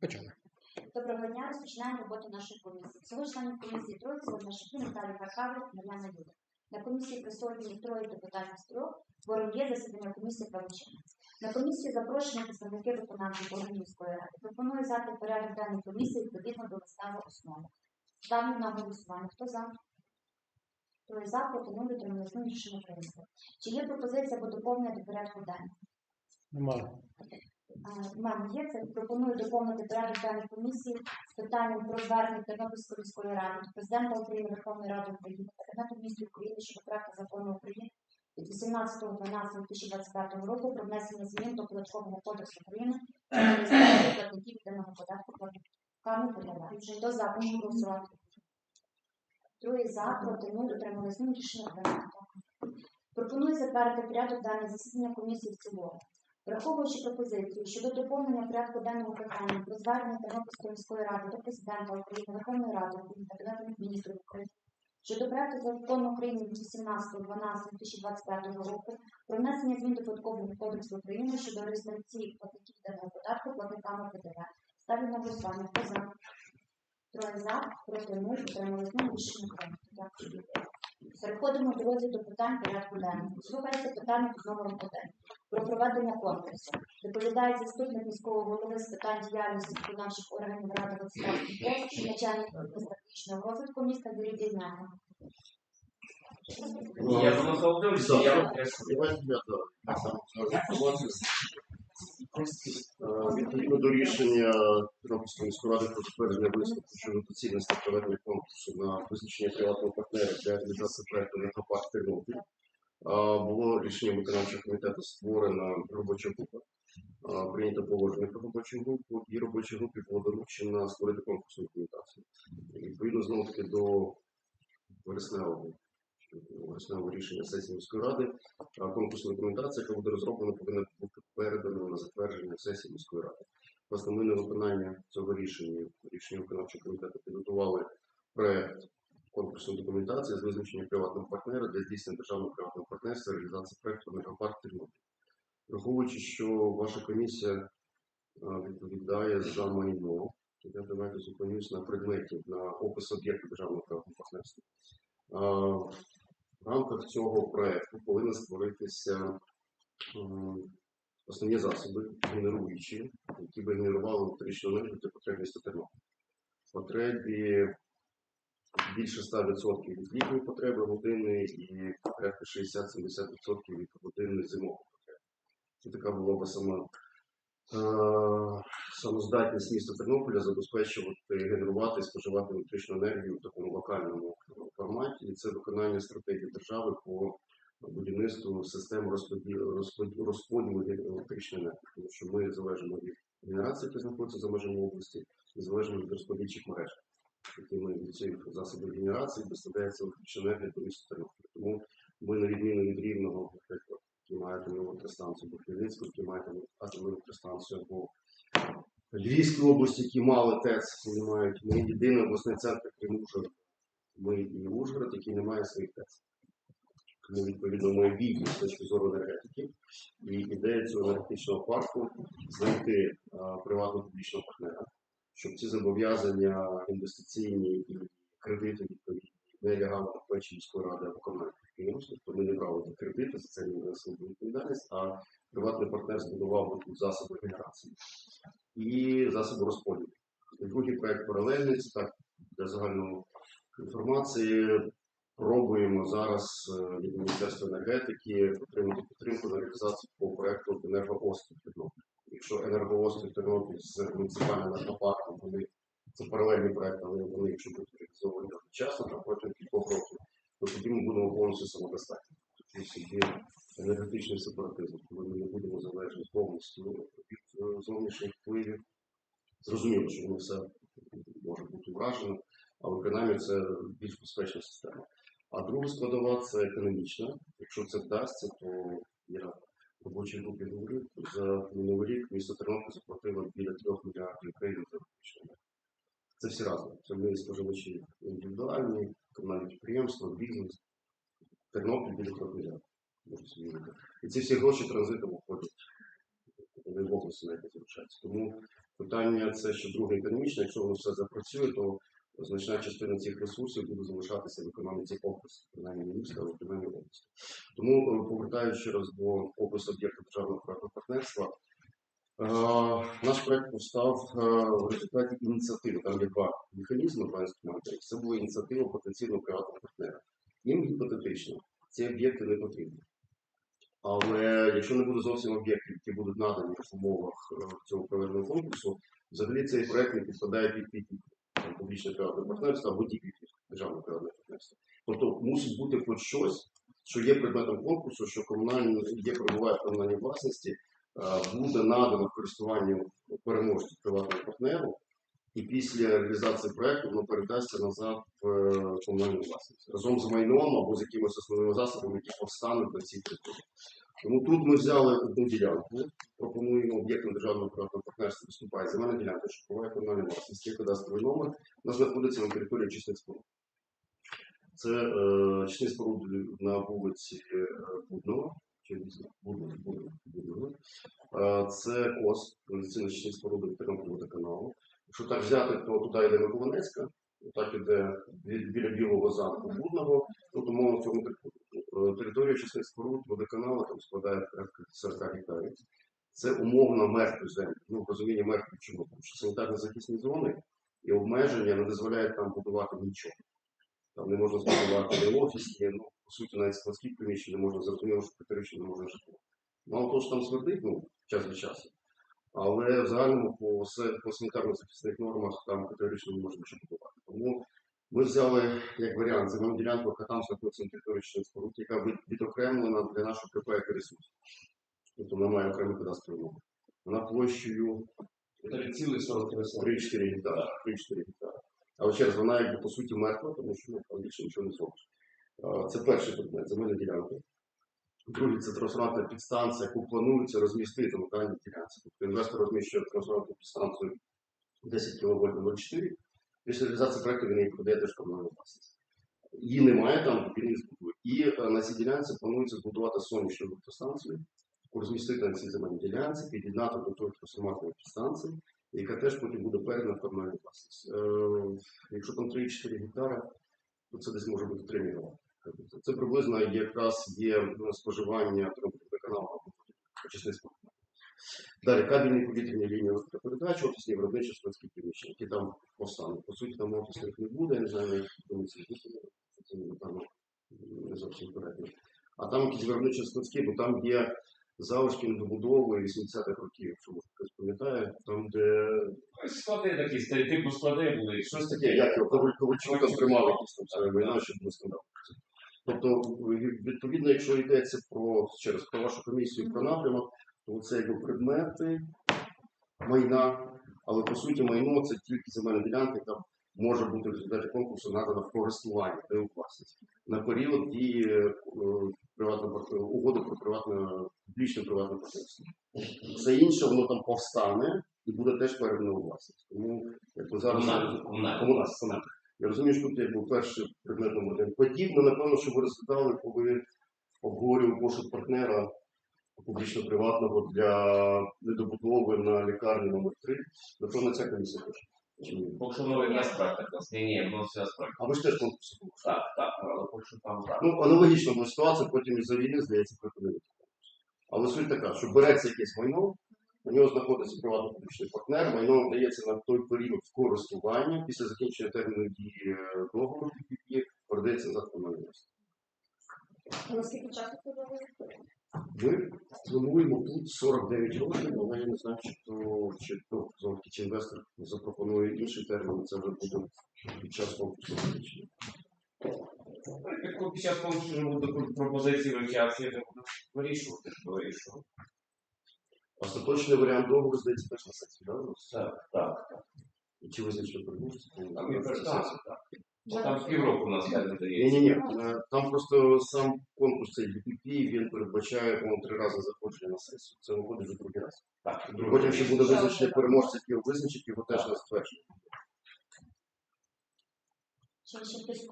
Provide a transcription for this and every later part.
Почали. Доброго дня, розпочинаємо роботу нашої комісії. Всього членів комісії троє, наші Наталія Пархавик, Мар'яна Юда. На комісії присутні троє депутатів з трьох, форум є засідання комісії правочини. На комісію запрошені представники виконавчих органів міської ради. Пропоную взяти порядок денний комісії відповідно до листа за основу. Ставлю на голосування. Хто за? Троє за, проти нуль, утримались нуль, рішення прийнято. Чи є пропозиція або доповнення до порядку денного? Немає. У мене є це. Пропоную доповнити порядок денної комісії з питанням про звернення Тернопільської міської ради до президента України, Верховної Ради України та Кабінету міністрів України щодо проекту закону України від 18.12.2025 року про внесення змін до податкового кодексу України реєстрації платників єдиного податку платниками ПДВ. Хто за прошу голосувати? Троє за, проти нуль, утримались нуль, рішення. Пропоную затвердити порядок денний засідання комісії в цілому. Враховуючи пропозицію щодо доповнення порядку денного питання про звернення Тернопільської міської ради до президента України, Верховної Ради України та Кабінету міністрів України щодо проекту закону України від 18.12.2025 року про внесення змін до податкового кодексу України щодо реєстрації платників денного податку платниками ПДВ. Ставлю на голосування. Хто за? Троє за, проти нуль, утримались нуль, рішення прийнято. Дякую. Переходимо до розгляду питань порядку денного. Слухається питання під номером 1 про проведення конкурсу. Доповідає заступник міського голови з питань діяльності виконавчих органів ради господарських послуг, начальник стратегічного розвитку міста Юрій Дізняга. Я Відповідно до рішення Тернопільської міської ради про затвердження висновку щодо доцільності проведення конкурсу на визначення приватного партнера для реалізації проекту «Енергопарк Тернопіль», було рішення виконавчого комітету створена робоча група. Прийнято положення про робочу групу, і робочій групі було доручено створити конкурсну документацію. Відповідно, знову таки до вересневого вересневого рішення сесії міської ради конкурсна документація, яка буде розроблена, повинна бути передана на затвердження сесії міської ради. Власне, ми на виконання цього рішення, рішення виконавчого комітету підготували проект конкурсної документації з визначення приватного партнера для здійснення державного приватного партнерства реалізації проекту «Мегапарк Тернопіль». Враховуючи, що ваша комісія відповідає за майно, я давайте зупинюсь на предметі, на опис об'єкту державного приватного партнерства. В рамках цього проекту повинні створитися основні засоби, генеруючі, які би генерували електричну енергію для потреб міста. Потребі більше 100% від літньої потреби години і порядка 60-70% від години зимової потреби. Це така була би сама е, самоздатність міста Тернополя забезпечувати, генерувати і споживати електричну енергію в такому локальному форматі. І це виконання стратегії держави по будівництву систем розподілу, розподілу електричної енергії, тому що ми залежимо від генерації, яка знаходиться за межами області, і залежимо від розподільчих мереж, якими від цих засобів генерації доставляється електрична енергія до міста Тернополя. Тому ми, на відміну від рівного, наприклад, які мають електростанцію або Хмельницьку, які мають електростанцію або Львівській області, які мали ТЕЦ, вони мають ми єдиний обласний центр, крім Ужгорода. Ми і Ужгород, який не має своїх ТЕЦ. Тому, відповідно, ми вільні з точки зору енергетики. І ідея цього енергетичного парку знайти а, приватно-публічного партнера, щоб ці зобов'язання інвестиційні і кредити відповідні не лягали на плечі міської ради або комунальних підприємств. Тобто ми не брали ті кредити, за це не несли відповідальність, а приватний партнер збудував тут засоби генерації і засоби розподілу. Другий проект паралельний, це так для загальної інформації. Пробуємо зараз е, від Міністерства енергетики отримати підтримку на реалізацію по проекту енергоострів Тернопіль. Якщо енергоострів Тернопіль з муніципальним енергопарком, вони це паралельний проект, але вони, якщо будуть реалізовані вчасно, там протягом кількох років, то тоді ми будемо повністю самодостатні. Тоді собі енергетичний сепаратизм, коли ми не будемо залежні повністю від е, зовнішніх впливів. Зрозуміло, що воно все може бути вражено, але принаймні це більш безпечна система. А друга складова це економічна. Якщо це вдасться, то я робочій групі говорив, за минулий рік місто Тернопіль заплатило біля 3 мільярдів гривень за енергію. Це всі разом. Це ми споживачі індивідуальні, комунальні підприємства, бізнес. Тернопіль біля 3 мільярдів. І ці всі гроші транзитом виходять. Вони в області навіть залишаються. Тому Питання це ще друге економічне. Якщо воно все запрацює, то значна частина цих ресурсів буде залишатися в економіці області, принаймні міста, але принаймні області. Тому е, повертаючись ще раз до опису об'єкту державного проектного партнерства. е, Наш проект постав е, в результаті ініціативи. Там є два механізми, два інструменти. Це була ініціатива потенційного приватного партнера. Їм гіпотетично ці об'єкти не потрібні. Але якщо не буде зовсім об'єктів, які будуть надані в умовах цього проведеного конкурсу, взагалі цей проект не підпадає під під публічне приватне партнерство або тільки державне приватне партнерство. Тобто мусить бути хоч щось, що є предметом конкурсу, що комунальні є перебуває в комунальній власності, е, буде надано в користування переможцю приватному партнеру, і після реалізації проекту воно передасться назад в е, комунальну власність разом з майном або з якимось основними засобами, які повстануть на цій території. Тому тут ми взяли одну ділянку, пропонуємо об'єктом державного приватного партнерства виступає земельна ділянка, що буває комунальна власність, є кадастровий номер, вона знаходиться на території очисних споруд. Це е, очисні споруди на вулиці е, Будного, Будного, Будного, Будного. Е, Це КОС, кондиційно очисні споруди Тернопільного водоканалу. Якщо так взяти, то туди йде Миколинецька, так іде біля Білого замку Будного, тут умовно в цьому території. Територія очисних споруд водоканалу там складає порядка 40 гектарів. Це умовно мертві землі. Ну, розуміння мертві чому? Тому що санітарно захисні зони і обмеження не дозволяють там будувати нічого. Там не можна збудувати ні офісні, ну, по суті, навіть складські приміщення не можна зрозуміло, що категорично не можна жити. Мало того, що там смердить, ну, час від часу. Але в загальному по, по санітарно-захисних нормах там категорично не можна нічого будувати. Тому ми взяли як варіант земельну ділянку, території Чечен споруд, яка відокремлена для нашого КП як ресурс. Тобто вона має окремий кадастровий номер. Вона площею 3-4 гектари. 3-4 гектари. Але ще раз, вона якби по суті мертва, тому що ну, там більше нічого не зробиш. Це перший предмет, земельна ділянка. Другий це трансформатна підстанція, яку планується розмістити на даній ділянці. Тобто інвестор розміщує трансформатну підстанцію 10 кВт на 0,4. Після реалізації проекту він її подає теж комунальну власність. Її немає там, він її збудує. І е, на цій ділянці планується збудувати сонячну електростанцію, розмістити на цій земельній ділянці, під'єднати до тої трансформатної підстанції, яка теж потім буде передана в комунальну власність. Е, якщо там 3-4 гектари, то це десь може бути 3 мільйони. Це приблизно якраз є ну, споживання каналу або очисних споруд. Далі кабельні повітряні лінії електропередач, офісні виробничі складські приміщення, які там постануть. По суті, там офісних не буде, я не знаю, на яких комісії це напевно не зовсім коректно. А там якісь виробничі складські, бо там є залишки недобудови 80-х років, якщо може хтось пам'ятає, там, де Склади такі, типу склади були. щось таке, як його Коваль- Ковальчука сприймав якісь там своє майно, щоб не скандал. Тобто, відповідно, якщо йдеться про ще раз про вашу комісію про напрямок, це якби предмети майна, але по суті майно це тільки земельна ділянка, яка може бути в результаті конкурсу надана в користування де у власність на період дії е, угоди про приватне публічне приватне партнерство. Все інше воно там повстане і буде теж передано у власність. Тому якби зараз комунальне. Комунальне. Я розумію, що тут якби перший предмет номер один. Подібно, напевно, що ви розглядали, коли обговорював пошук партнера публічно-приватного для недобудови на лікарні номер 3 Напевно, ця комісія теж. Поки що новий без проекту. Ні, ні, ну все з. А ви ж теж конкурси. Так, так, але поки що там так. Ну, аналогічна була ситуація, потім із-за війни, здається, припинили. Але суть така, що береться якесь майно, на нього знаходиться приватний публічний партнер, майно надається на той період в користування, після закінчення терміну дії е, договору PPP, передається комунальну власність. Наскільки часу це? Ми плануємо тут 49 років, але я не знаю, чи то чи то знову таки, чи інвестор запропонує інший термін, це вже буде під час конкурсу. визначено. Під час конкурсу будуть пропозиції вивчатися, я буду вирішувати, що вирішувати. Остаточний варіант договору здається теж на сесії, да? Так, так. І Чи визначили переможця? Перестація, так. Там півроку у нас термін Ні, дається. ні, ні. Там просто сам конкурс цей DPP, він передбачає по три рази заходження на сесію. Це виходить вже другий раз. Так, Потім ще буде визначення переможця, який його визначить, його теж не стверджує. Чи ще хтось?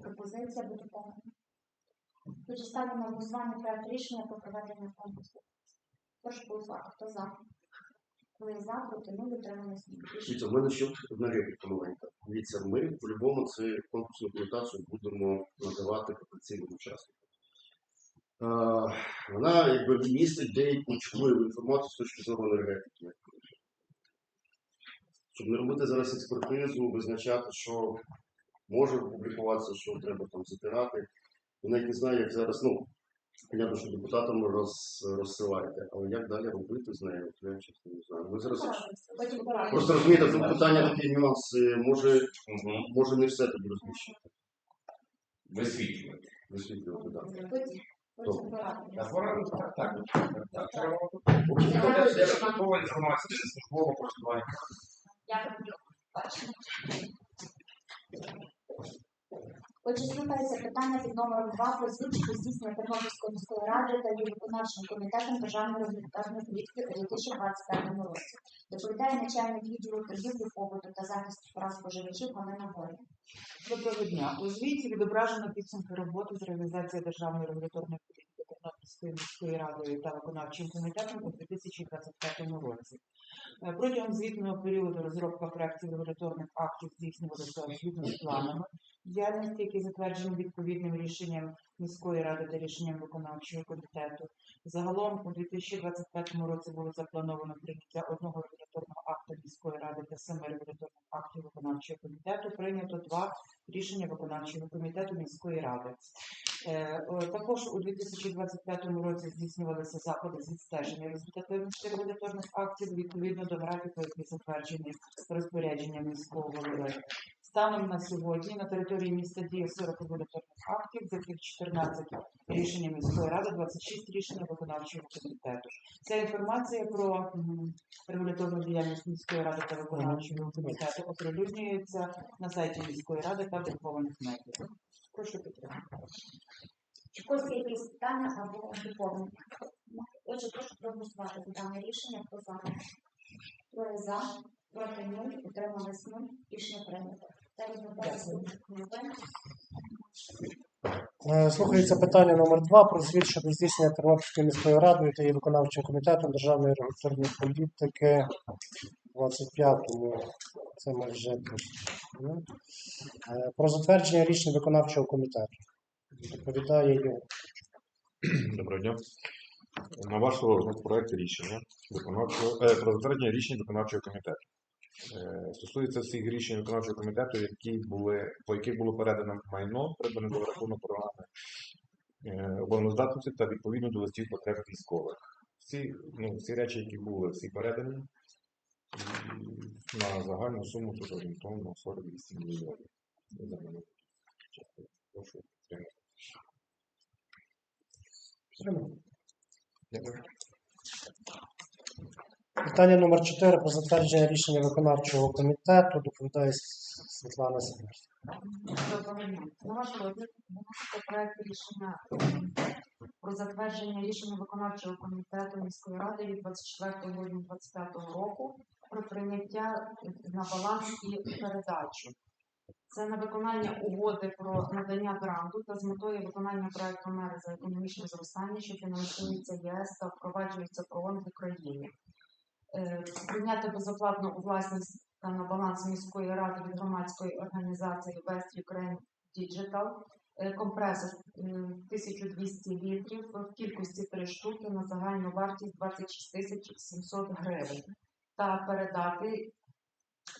Пропозиція буде повна. Дуже ставлю на голосування проект рішення про проведення конкурсу. Прошу голосувати. Хто за? Коли за, проти нуль, утримались нуль. Дивіться, в мене ще одна репліка маленька. Дивіться, ми по-любому це конкурсну документацію будемо надавати потенційним учасникам. Вона якби містить деяку ключову інформацію з точки зору енергетики. Щоб не робити зараз експертизу, визначати, що може публікуватися, що треба там затирати. Навіть не знаю, як зараз, ну, понятно, що депутатам роз, розсилаєте, але як далі робити з нею, я чесно не знаю. Ми зараз Потім порадимо. Просто розумієте, тут питання такі нюанси, може, Мгм. може не все тобі розміщити. Висвітлювати. Висвітлювати, так. Потім- потім порадимо. Так, так, так, так, так. Треба Це ж є додаткова інформація, це службове користування. Дякую. Бачимо. Отже, питання під номером 2 про звіт здійснення Тернопільської міської ради та її виконавчим комітетом державної результатної політики у 2025 році. Доповідає начальник відділу торгівлі побуту та захисту прав споживачів Галина Горі. Доброго дня. У звіті відображено підсумки роботи з реалізації державної регуляторної політики Тернопільської міської радою та виконавчим комітетом у 2025 році. Е, Протягом звітного періоду розробка проєктів регуляторних актів здійснювалася згідно з планами діяльності, які затверджені відповідним рішенням міської ради та рішенням виконавчого комітету. Загалом у 2025 році було заплановано прийняття одного регуляторного акту міської ради та семи регуляторних актів виконавчого комітету. Прийнято два рішення виконавчого комітету міської ради. Е, Також у 2025 році здійснювалися заходи з відстеження результативності регуляторних актів відповідно до графіку, який затверджений розпорядженням міського голови. Станом на сьогодні на території міста діє 40 регуляторних актів, з яких 14 рішення міської ради, 26 рішення виконавчого комітету. Ця інформація про регуляторну діяльність міської ради та виконавчого комітету оприлюднюється на сайті міської ради та друкованих медіа. Прошу підтримати. Чи в якісь питання або доповнення? Отже, прошу проголосувати за дане рішення. Хто за? Троє за, проти нуль, утримались нуль. Рішення прийнято. Е, Слухається питання номер 2 про звіт щодо здійснення Тернопільською міською радою та її виконавчим комітетом державної регуляторної політики 25-му. Це ми вже. Е, про затвердження рішень виконавчого комітету. Доповідає його. Доброго дня. На ваш розгляд проект рішення виконавчого е, про затвердження рішень виконавчого комітету. Е, стосується всіх рішень виконавчого комітету, які були, по яких було передано майно, придбане до рахунок програми е, обороноздатності та відповідно до листів потреб військових. Всі, ну, всі речі, які були, всі передані на загальну суму тут орієнтовно 48 мільйонів. Прошу підтримати. Дякую. Питання номер 4 про затвердження рішення виконавчого комітету. Доповідає Світлана дня. На ваш розгляд виноситься проект рішення про затвердження рішення виконавчого комітету міської ради від 24 грудня 2025 року про прийняття на баланс і передачу. Це на виконання угоди про надання гранту та з метою виконання проекту мери за економічне зростання, що фінансується ЄС та впроваджується ПРООН в Україні. Е, Прийняти безоплатно у власність та на баланс міської ради від громадської організації West Ukraine Digital е, компресор е, 1200 літрів в кількості 3 штуки на загальну вартість 26 тисяч 700 гривень. Та передати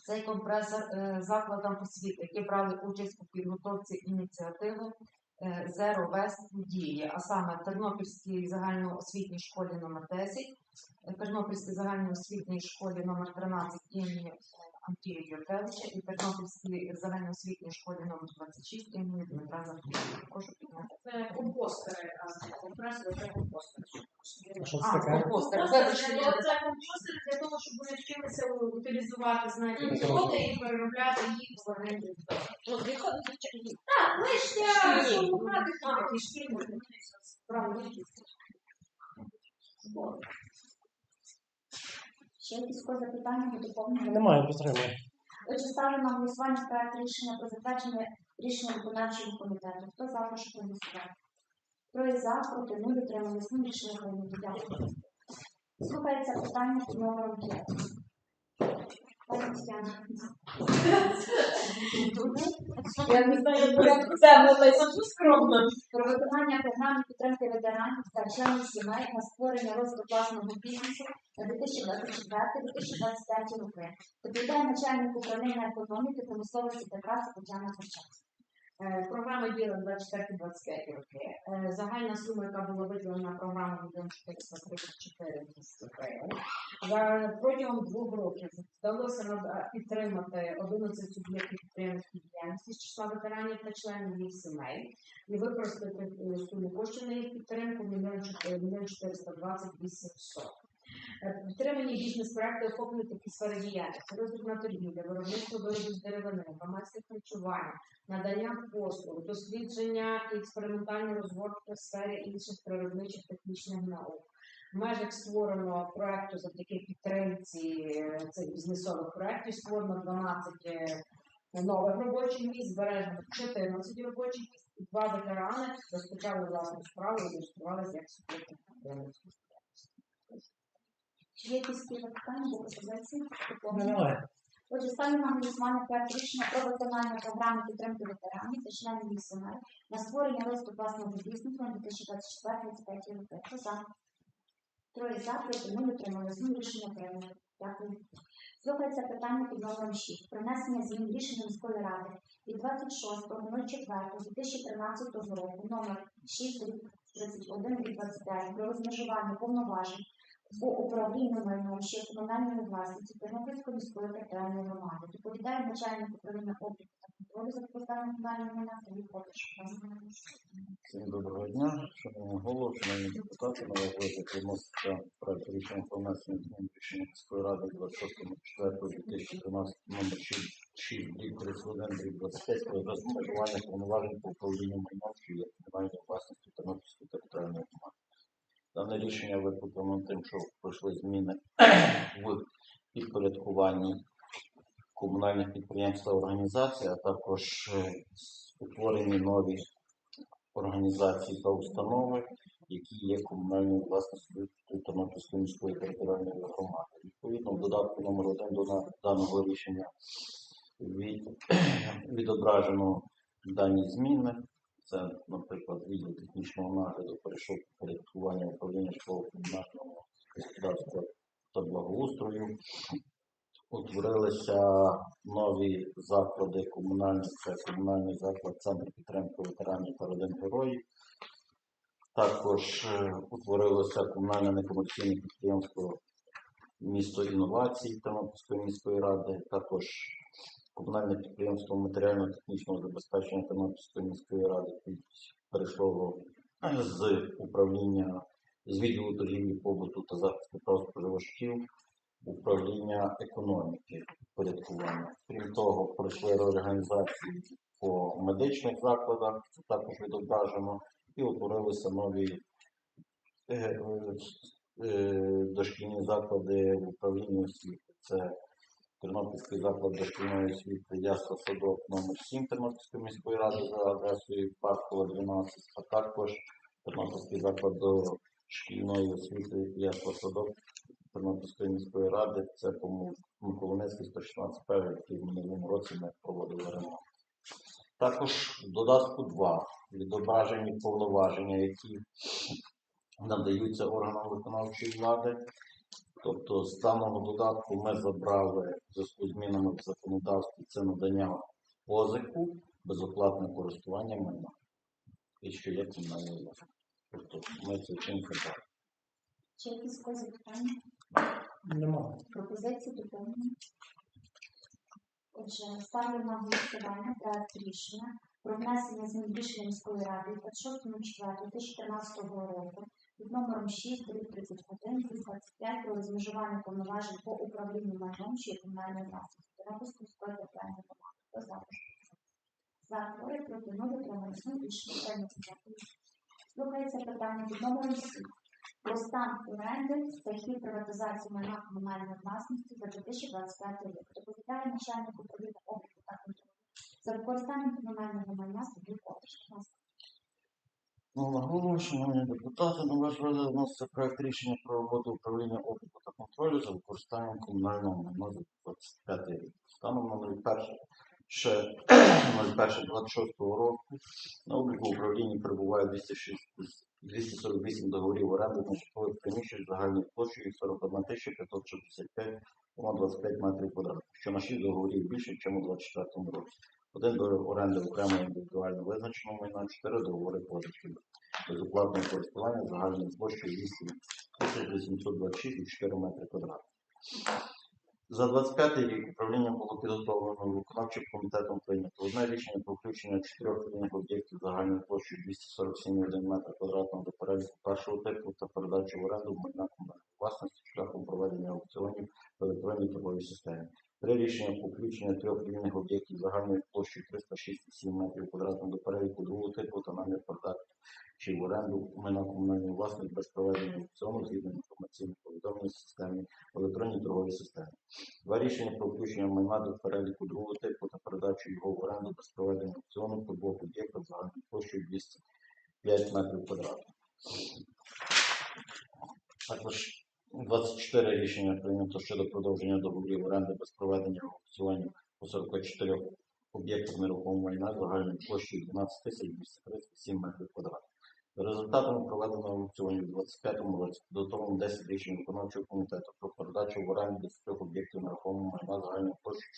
цей компресор е, закладам освіти, які брали участь у підготовці ініціативи Zero West дії, а саме Тернопільській загальноосвітній школі номер 10 е, Тернопільській загальноосвітній школі номер 13 імені е, Антія Юркевича і Тернопільській загальноосвітній школі номер 26 імені Дмитра Завківського. Прошу підняти. Це компостери якраз. Компресори це компостери. Що це таке? компостер. Компостери це, це компостери для того, щоб вони вчилися утилізувати, знаєте, відходи і переробляти їх в звичайно, Так, лишня такі шкільні. Правильно. Ще якісь запитання або доповнення? Немає, підтримує. Отже, ставлю на голосування проект рішення про затвердження рішення виконавчого комітету. Хто за, прошу проголосувати. Троє за, проти нуль, утримались нуль, рішення прийнято. Дякую. Слухається питання під номером 5. Пані Тетяна. Я не знаю, як це, але дуже скромно. Про програми підтримки ветеранів та сімей на створення розвитку власного бізнесу на 2024-2025 роки. Доповідає начальник управління економіки, промисловості та праці Тетяна Корчак. Е, Програма діла 24-25 роки. Е, Загальна сума, яка була виділена на програму 1 434 місяці гривень. Протягом двох років вдалося нада- підтримати 11 суб'єктів підприємницької діяльності з числа ветеранів та членів їх сімей і використати е, суму коштів на їх підтримку 1 420 800. Підтримані бізнес-проекти охоплюють такі сфери діяльності, розвиток торгівля, виробництво виробів з деревини, громадське харчування, надання послуг, дослідження і експериментальні розробки в сфері інших природничих технічних наук. В межах створеного проекту завдяки підтримці е, цих бізнесових проєктів створено 12 е, нових робочих місць, збережено 14 робочих місць, і два ветерани розпочали власну справу і реєструвалися як суб'єкти підприємництва. Є якісь питання до пропозиції? Немає. Отже, ставлю на голосування проект рішення про виконання програми підтримки ветеранів та членів їх сімей на створення листу власного бізнесу на 2024-2025 роки. Хто за? Троє за, проти нуль утрималися. Ну, рішення прийнято. Дякую. Слухається питання під номером 6. Про внесення змін рішення міської ради від 26.04.2013 року номер 631 від 25 про розмежування повноважень по управлінню майном ще комунальної власності Тернопільської міської територіальної громади. Доповідає начальник управління обліку та контролю за використанням комунального майна Сергій Попиш. Всім доброго дня, шановні голови, шановні депутати, на ваш розгляд виноситься проект рішення про внесення змін рішення міської ради 26.04.2013 номер 6 25 про розмежування повноважень по управлінню майном, що є комунальною власністю Тернопільської територіальної громади. Дане рішення викликано тим, що пройшли зміни в підпорядкуванні комунальних підприємств та організацій, а також е, утворені нові організації та установи, які є комунальною власністю Тернопільської міської територіальної громади. Відповідно, в додатку номер 1 до даного рішення від, відображено дані зміни. Це, наприклад, відділ технічного нагляду перейшов порядкування управління житлово-комунального господарства та благоустрою. Утворилися нові заклади комунальні, це комунальний заклад Центр підтримки ветеранів та родин героїв. Також е, утворилося комунальне некомерційне підприємство місто інновацій Тернопільської міської ради, також комунальне підприємство матеріально-технічного забезпечення Тернопільської міської ради перейшло е, з управління з відділу торгівлі побуту та захисту прав споживачів управління економіки порядкування. Крім того, пройшли реорганізації по медичних закладах, це також відображено, і утворилися нові е, е, е, дошкільні заклади в управлінні освіти. Це Тернопільський заклад дошкільної освіти Ясла Садок номер 7 Тернопільської міської ради за адресою Паркова 12, а також Тернопільський заклад дошкільної освіти Ясла Садок Тернопільської міської ради, це по Миколинецький 116 п який в минулому році ми проводили ремонт. Також в додатку 2 відображені повноваження, які надаються органам виконавчої влади. Тобто з даного додатку ми забрали в зв'язку з змінами в законодавстві це надання позику, безоплатне користування майна. І що є комунальною власністю. Тобто ми це чим забрали. Чи якісь когось запитання? Немає. Пропозиції доповнення? Отже, ставлю на голосування проект рішення про внесення змін рішення міської ради від 26.04.2013 року під номером 6 31 25 про розмежування повноважень по управлінню майном чи комунальної власності Тернопільської міської територіальної громади. Хто за? За, троє, проти, нуль, утрималися. Ну, Рішення прийнято. Слухається питання під номером 7 про стан оренди та хід приватизації майна комунальної власності за 2025 рік. Доповідає начальник управління обліку та контролю за використанням комунального майна Сергій Попиш. Будь ласка. Ну, на голову, депутати, на ваш розгляд вноситься проект рішення про роботу управління обліку та контролю за використанням комунального майна за 25 рік. Станом на 01 ще 01.26 року на обліку управління перебуває 206 248 договорів оренди на житлових приміщень загальною площею 41 565 25 метрів квадратних, що на 6 договорів більше, ніж у 24 році. Один договір оренди окремо індивідуально визначеного майна, 4 договори позички безоплатного користування загальною площею 8 826,4 метри квадратних. За 25 рік управлінням було підготовлено виконавчим комітетом прийнято одне рішення про включення чотирьох рівних об'єктів загальною площею 247,1 метр квадратного до переліку першого типу та передачу в оренду майна комунальної власності шляхом проведення аукціонів в електронній торговій системі. Три рішення про включення трьох рівних об'єктів загальною площею 306,7 метрів квадратних до переліку другого типу та намір передачі чи в оренду майна комунальної власності без проведення аукціону згідно інформаційної повідомлення системі електронній торговій системі. Два рішення про включення майна до переліку другого типу та передачу його в оренду без проведення аукціону по двох об'єктах загальною площею 205 метрів квадратних. Також 24 рішення прийнято щодо продовження договорів оренди без проведення аукціонів по 44 об'єктах нерухомого майна загальною площею 12 тисяч 237 метрів квадратних. За результатами проведеного аукціонів у 2025 році підготовлено 10 рішень виконавчого комітету про передачу в оренду 10 об'єктів нерухомого майна загальною площею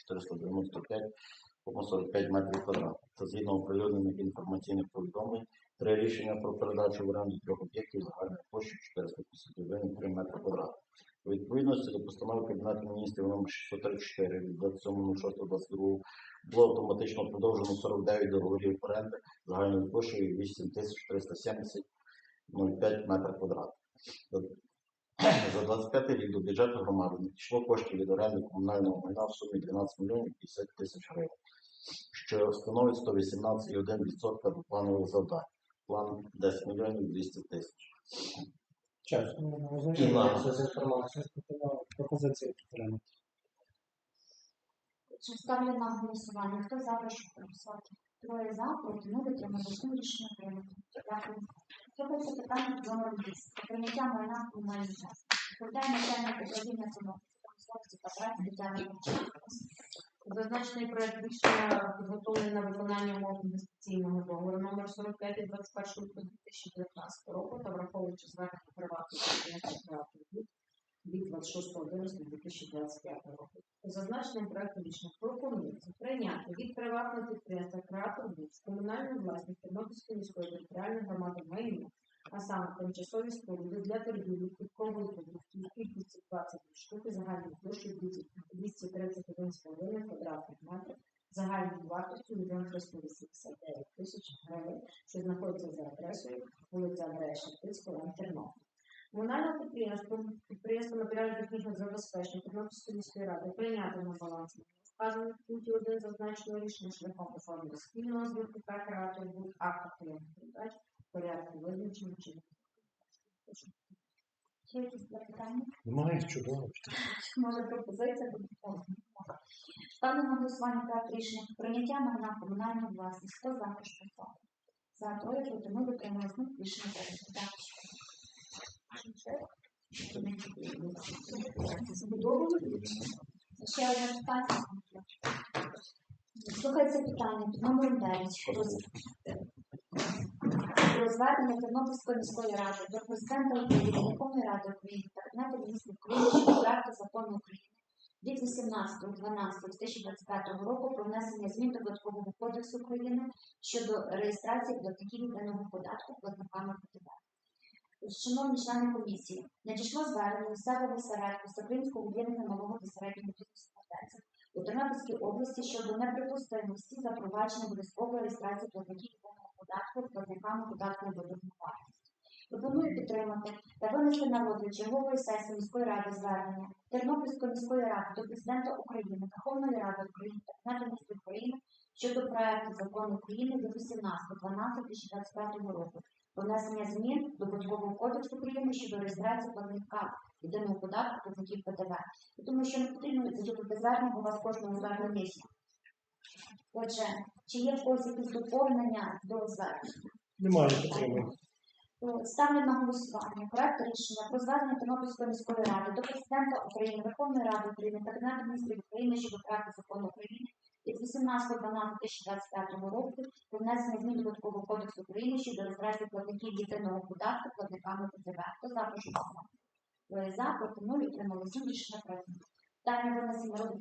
495,45 метрів квадратних. Та згідно оприлюднених інформаційних повідомлень, три рішення про передачу в оренду трьох об'єктів загальною площею 451,3 метри квадратних. У відповідності до постанови Кабінету міністрів номер 634 від 27.06.22 було автоматично продовжено 49 договорів оренди загальною площею 8370,05 метрів квадратних. За- За 25 рік до бюджету громади надійшло коштів від оренди комунального майна в сумі 12 мільйонів 50 тисяч гривень, що становить 118,1% до планових завдань. План 10 мільйонів 200 тисяч. Чесно, І на- ознайомитися з інформацією, пропозиції підтримати. Чи ставлю на голосування? Хто за, прошу проголосувати. Троє за, проти утрималися нуль, рішення прийнято. Дякую. Слухається питання номер 10. Прийняття майна в комунальній власності. Відповідає начальник управління промисловості та праці Тетяна. Зазначений проект рішення підготовлений на виконання умов інвестиційного договору номер 45 від 21 лютого 2019 року та враховуючи звернення приватного підприємства від 26 вересня 2025 року. Зазначеним проектом рішення пропонується прийняти від приватного підприємства «Креатор Буд» в комунальну власність Тернопільської міської територіальної громади майно, а саме тимчасові споруди для торгівлі квіткової продукції кількості 20 штук загальною площею 231,5 квадратних метрів загальною вартістю 1 389 тисяч гривень, що знаходиться за адресою вулиця Андрея Шептицького. Тернопіль. Комунальне підприємство, підприємство матеріально-технічного забезпечення Тернопільської міської ради прийняти на баланс вказаних в пункті 1 зазначеного рішення шляхом оформлення спільного зв'язку та будь акта прийому передач порядку визначення чи Чи якісь запитання? Немає чудово. Може пропозиція буде голосувати. Ставлю на голосування проект рішення прийняття майна в комунальну власність. Хто за, прошу проголосувати. За троє проти нуль, утрималися нуль, рішення прийнято. Дякую. Ще одне питання. Слухається питання під номером 9 про звернення Тернопільської міської ради до президента України, Верховної Ради України та Кабінету міністрів України щодо проекту закону України від 18.12.2025 року про внесення змін до Податкового кодексу України щодо реєстрації платників єдиного податку платниками ПТВ. Шановні члени комісії, надійшло звернення місцевого осередку Саблинського об'єднання малого та середнього бізнесу у Тернопільській області щодо неприпустимості запровадження обов'язкової реєстрації платників податку платниками податку на додану вартість. Пропоную підтримати та винести на розгляд чергової сесії міської ради звернення Тернопільської міської ради до президента України, Верховної Ради України та Кабінету міністрів України щодо проекту закону України від 18.12.2025 року про внесення змін до Податкового кодексу України щодо реєстрації платника єдиного податку платників ПДВ. Думаю, що не потрібно зачитувати звернення, у вас кожного звернення є. Отже, чи є в когось якісь доповнення до звернення? Немає підтримки. Е, Ставлю на голосування проект рішення про звернення Тернопільської міської ради до президента України, Верховної Ради України та Кабінету міністрів України щодо проекту закону України від 18.12.2025 року про внесення змін до Податкового кодексу України щодо реєстрації платників єдиного податку платниками ПДВ. Хто за прошу голосувати? Двоє за, проти нуль, утримали рішення прийнято. Питання винесення розгляду